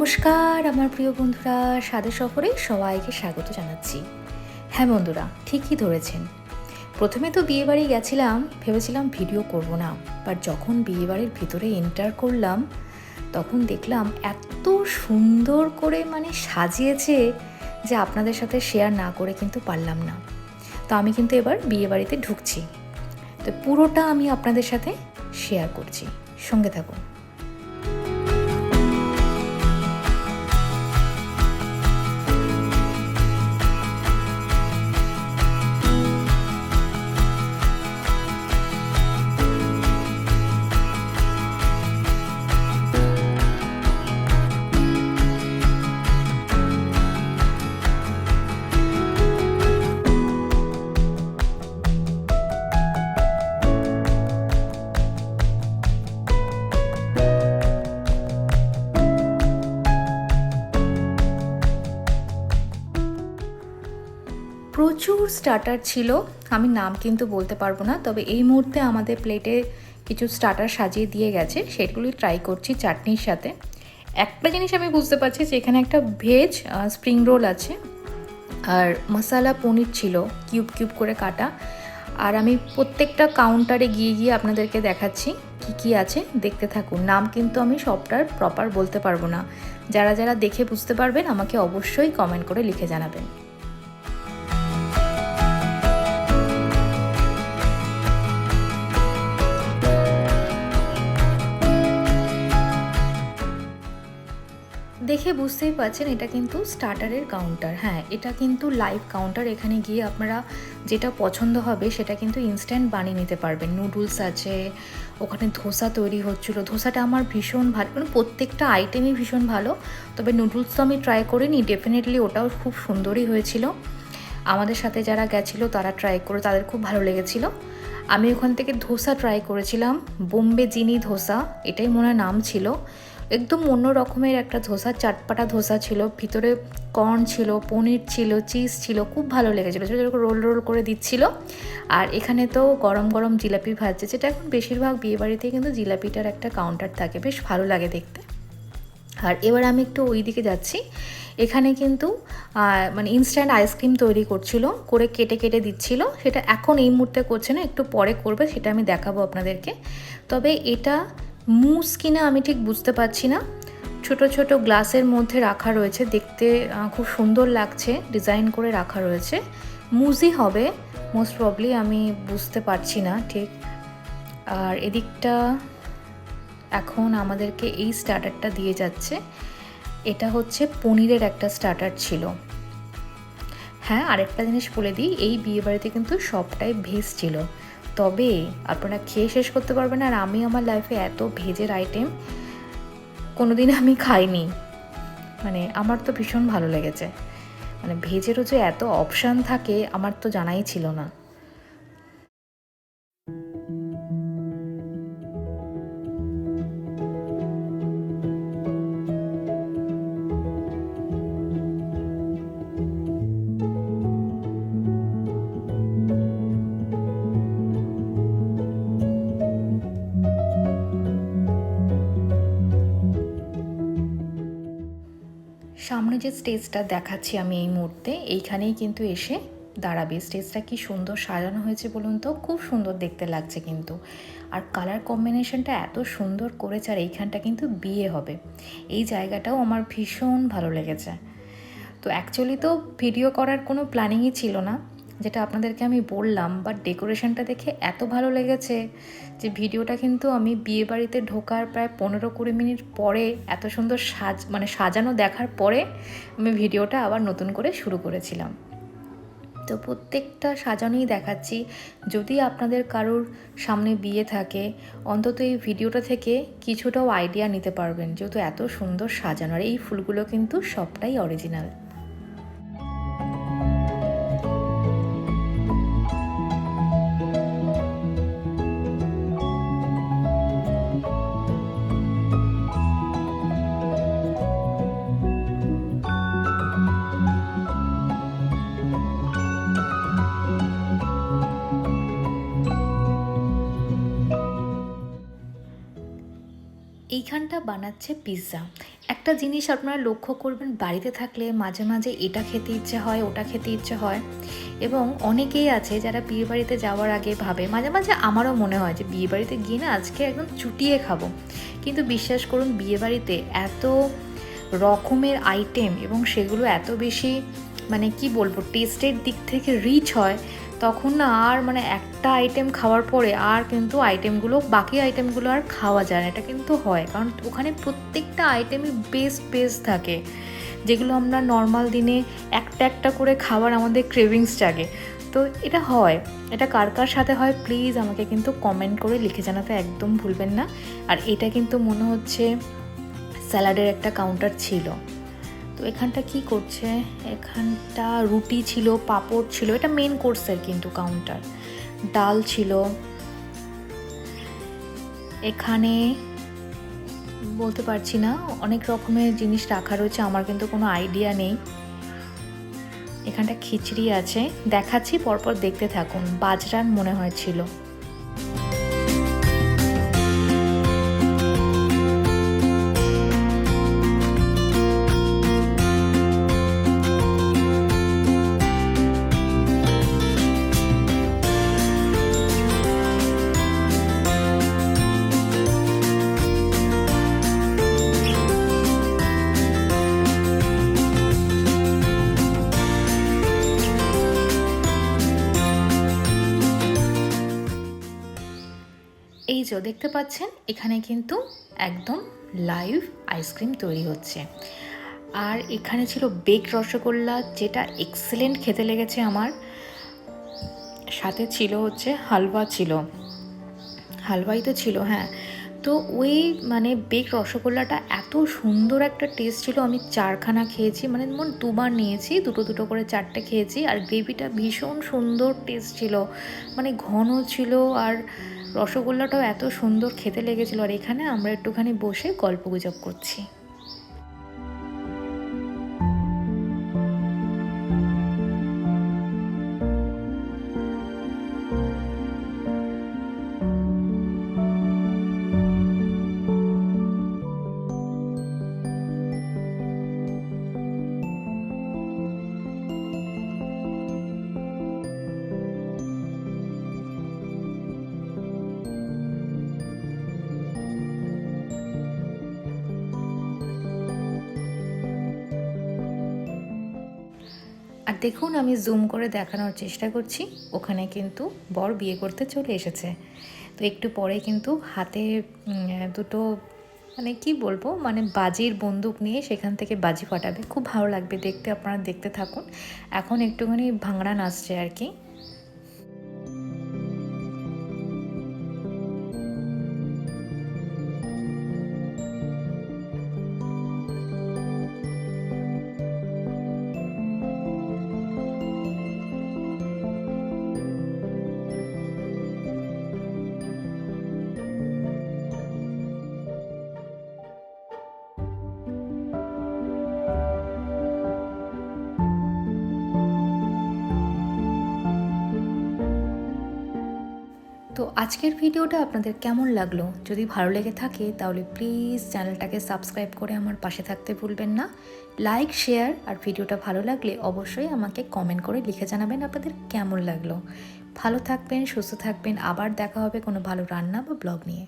নমস্কার, আমার প্রিয় বন্ধুরা। সাদে সফরে সবাইকে স্বাগত জানাচ্ছি। হ্যাঁ বন্ধুরা, ঠিকই ধরেছেন। প্রথমে তো বিয়েবাড়ি গেছিলাম, ভেবেছিলাম ভিডিও করব না। বাট যখন বিয়েবাড়ির ভিতরে এন্টার করলাম, তখন দেখলাম এত সুন্দর করে মানে সাজিয়েছে যে আপনাদের সাথে শেয়ার না করে কিন্তু পারলাম না। তো আমি কিন্তু এবার বিয়েবাড়িতে ঢুকছি। তো পুরোটা আমি আপনাদের সাথে শেয়ার করছি। সঙ্গে থাকুন। প্রচুর স্টার্টার ছিল, আমি নাম কিন্তু বলতে পারব না, তবে এই মুহূর্তে আমাদের প্লেটে কিছু স্টার্টার সাজিয়ে দিয়ে গেছে, সেগুলি ট্রাই করছি চাটনির সাথে। একটা জিনিস আমি বুঝতে পারছি যে এখানে একটা ভেজ স্প্রিং রোল আছে, আর মশালা পনির ছিল কিউব কিউব করে কাটা। আর আমি প্রত্যেকটা কাউন্টারে গিয়ে গিয়ে আপনাদেরকে দেখাচ্ছি কি কি আছে, দেখতে থাকুন। নাম কিন্তু আমি সবটার প্রপার বলতে পারব না। যারা যারা দেখে বুঝতে পারবেন, আমাকে অবশ্যই কমেন্ট করে লিখে জানাবেন। দেখে বুঝতেই পারছেন, এটা কিন্তু স্টার্টারের কাউন্টার হ্যাঁ এটা কিন্তু লাইভ কাউন্টার এখানে গিয়ে আপনারা যেটা পছন্দ হবে, সেটা কিন্তু ইনস্ট্যান্ট বানিয়ে নিতে পারবেন। নুডলস আছে, ওখানে ধোসা তৈরি হচ্ছিল। ধোসাটা আমার ভীষণ ভালো মানে প্রত্যেকটা আইটেমই ভীষণ ভালো। তবে নুডলস তো আমি ট্রাই করিনি ডেফিনেটলি ওটাও খুব সুন্দরই হয়েছিল। আমাদের সাথে যারা গেছিল, তারা ট্রাই করে, তাদের খুব ভালো লেগেছিলো। আমি ওখান থেকে ধোসা ট্রাই করেছিলাম, বোম্বে চিনি ধোসা, এটাই মনে নাম ছিল। একদম অন্য রকমের একটা ধোসা, চাটপাটা ধোসা ছিল, ভিতরে কর্ন ছিল, পনির ছিল চিজ ছিল, খুব ভালো লেগেছিলো। ছোটো ছোটো রোল রোল করে দিচ্ছিল। আর এখানে তো গরম গরম জিলাপি ভাজছে, যেটা এখন বেশিরভাগ বিয়েবাড়িতে কিন্তু জিলাপিটার একটা কাউন্টার থাকে। বেশ ভালো লাগে দেখতে। আর এবার আমি একটু ওই দিকে যাচ্ছি। এখানে কিন্তু মানে ইনস্ট্যান্ট আইসক্রিম তৈরি করছিল, করে কেটে কেটে দিচ্ছিল। সেটা এখন এই মুহূর্তে করছে না, একটু পরে করবে, সেটা আমি দেখাবো আপনাদেরকে। তবে এটা মুস কিনা আমি ঠিক বুঝতে পারছি না। ছোট ছোট গ্লাসের মধ্যে রাখা রয়েছে। দেখতে খুব সুন্দর লাগছে। ডিজাইন করে রাখা রয়েছে। মুজই হবে মোস্ট প্রবলি আমি বুঝতে পারছি না ঠিক। আর এদিকটা এখন আমাদেরকে এই স্টার্টারটা দিয়ে যাচ্ছে। এটা হচ্ছে পনিরের একটা স্টার্টার ছিল। হ্যাঁ আরেকটা জিনিস বলে দিই, এই বিয়েবাড়িতে কিন্তু সবটাই ভেজ ছিল। তবে আপনারা খেয়ে শেষ করতে পারবেন আর আমি আমার লাইফে এত ভেজের আইটেম কোনোদিন আমি খাইনি। মানে আমার তো ভীষণ ভালো লেগেছে। মানে ভেজেরও যে এত অপশান থাকে, আমার তো জানাই ছিল না। সামনে যে স্টেজটা দেখাচ্ছি আমি এই মুহূর্তে, এইখানেই কিন্তু এসে দাঁড়াবে। স্টেজটা কি সুন্দর সাজানো হয়েছে বলুন তো? খুব সুন্দর দেখতে লাগছে কিন্তু। আর কালার কম্বিনেশনটা এত সুন্দর করেছে আর এইখানটা কিন্তু বিয়ে হবে। এই জায়গাটাও আমার ভীষণ ভালো লেগেছে। তো অ্যাকচুয়ালি তো ভিডিও করার কোনো প্ল্যানিংই ছিল না। যেটা আপনাদেরকে আমি বললাম বাট ডেকোরেশনটা দেখে এত ভালো লেগেছে যে ভিডিওটা কিন্তু আমি বিয়ে বাড়িতে ঢোকার প্রায় পনেরো কুড়ি মিনিট পরে, এত সুন্দর সাজ মানে সাজানো দেখার পরে আমি ভিডিওটা আবার নতুন করে শুরু করেছিলাম। তো প্রত্যেকটা সাজানোই দেখাচ্ছি। যদি আপনাদের কারোর সামনে বিয়ে থাকে, অন্তত এই ভিডিওটা থেকে কিছুটাও আইডিয়া নিতে পারবেন, যেহেতু এত সুন্দর সাজানো, আর এই ফুলগুলো কিন্তু সবটাই অরিজিনাল এইখানটা বানাচ্ছে পিৎজা একটা জিনিস আপনারা লক্ষ্য করবেন, বাড়িতে থাকলে মাঝে মাঝে এটা খেতে ইচ্ছে হয়, ওটা খেতে ইচ্ছে হয়। এবং অনেকেই আছে যারা বিয়ে বাড়িতে যাওয়ার আগে ভাবে, মাঝে মাঝে আমারও মনে হয় যে বিয়ে বাড়িতে গিয়ে না আজকে একদম চুটিয়ে খাব। কিন্তু বিশ্বাস করুন, বিয়ে বাড়িতে এত রকমের আইটেম এবং সেগুলো এত বেশি মানে কি বলব টেস্টের দিক থেকে রিচ হয় তখন না আর মানে একটা আইটেম খাওয়ার পরে আর কিন্তু আইটেমগুলো বাকি আইটেমগুলো আর খাওয়া যায় না। এটা কিন্তু হয়। কারণ ওখানে প্রত্যেকটা আইটেমই বেস্ট বেস্ট থাকে। যেগুলো আমরা নর্মাল দিনে একটা একটা করে খাবার আমাদের ক্রেভিংস জাগে। তো এটা হয়। এটা কার কার সাথে হয় প্লিজ আমাকে কিন্তু কমেন্ট করে লিখে জানাতে একদম ভুলবেন না। আর এটা কিন্তু মনে হচ্ছে স্যালাডের একটা কাউন্টার ছিল। তো এখানটা কি করছে? এখানটা রুটি ছিল, পাঁপড় ছিল, এটা মেন কোর্সের কিন্তু কাউন্টার ডাল ছিল। এখানে বলতে পারছি না, অনেক রকমের জিনিস রাখা রয়েছে, আমার কিন্তু কোনো আইডিয়া নেই। এখানটা খিচড়ি আছে, দেখাচ্ছি, পরপর দেখতে থাকুন বাজরান মনে হয় এই যে দেখতে পাচ্ছেন, এখানে কিন্তু একদম লাইভ আইসক্রিম তৈরি হচ্ছে। আর এখানে ছিল বেক রসগোল্লা, যেটা এক্সেলেন্ট খেতে লেগেছে আমার। সাথে ছিল হচ্ছে হালুয়া ছিল। হালুয়াই তো ছিল হ্যাঁ। তো ওই মানে বেক রসগোল্লাটা এত সুন্দর একটা টেস্ট ছিল, আমি চারখানা খেয়েছি মানে মন দুবার নিয়েছি, দুটো দুটো করে চারটে খেয়েছি, আর গ্রেভিটা ভীষণ সুন্দর টেস্ট ছিল। মানে ঘন ছিল, আর রসগোল্লাটাও এত সুন্দর খেতে লেগেছিলো আর এখানে আমরা একটুখানি বসে গল্প গুজব করছি। আর দেখুন, আমি জুম করে দেখানোর চেষ্টা করছি। ওখানে কিন্তু বর বিয়ে করতে চলে এসেছে। তো একটু পরে কিন্তু হাতে দুটো মানে কি বলব মানে বাজির বন্দুক নিয়ে সেখান থেকে বাজি ফাটাবে। খুব ভালো লাগবে দেখতে, আপনারা দেখতে থাকুন। এখন একটুখানি ভাঙড়া নাচছে আর কি। আজকের ভিডিওটা আপনাদের কেমন লাগল? যদি ভালো লেগে থাকে, তাহলে প্লিজ চ্যানেলটাকে সাবস্ক্রাইব করে আমার পাশে থাকতে ভুলবেন না। লাইক শেয়ার আর ভিডিওটা ভালো লাগলে অবশ্যই আমাকে কমেন্ট করে লিখে জানাবেন আপনাদের কেমন লাগল। ভালো থাকবেন, সুস্থ থাকবেন। আবার দেখা হবে কোনো ভালো রান্না বা ব্লগ নিয়ে।